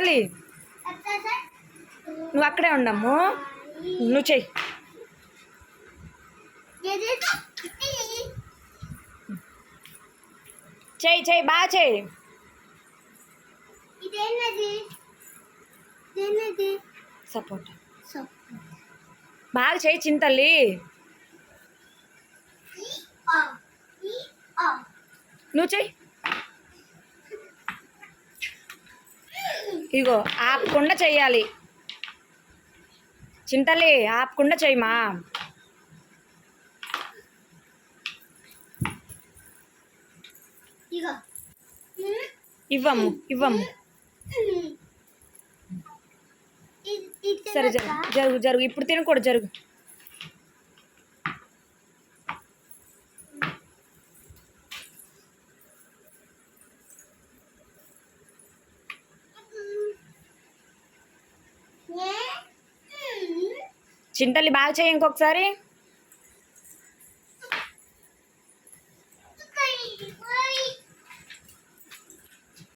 చింతలి నువ్వు అక్కడే ఉండమ్ము. నువ్వు చెయ్యి చెయ్యి చెయ్యి బాగా చెయ్యి సపోర్ట్. బాగా చెయ్యి చింతల్లి నువ్వు చెయ్యి ఇగో ఆపకుండా చెయ్యాలి. చింతల్లి ఆపకుండా చెయ్యమా? ఇగో. ఇవ్వమ్ము ఇవ్వమ్ము సరే జరుగు జరుగు జరుగు. ఇప్పుడు తినకూడదు జరుగు. చింతల్లి బాగా చేయి ఇంకొకసారి.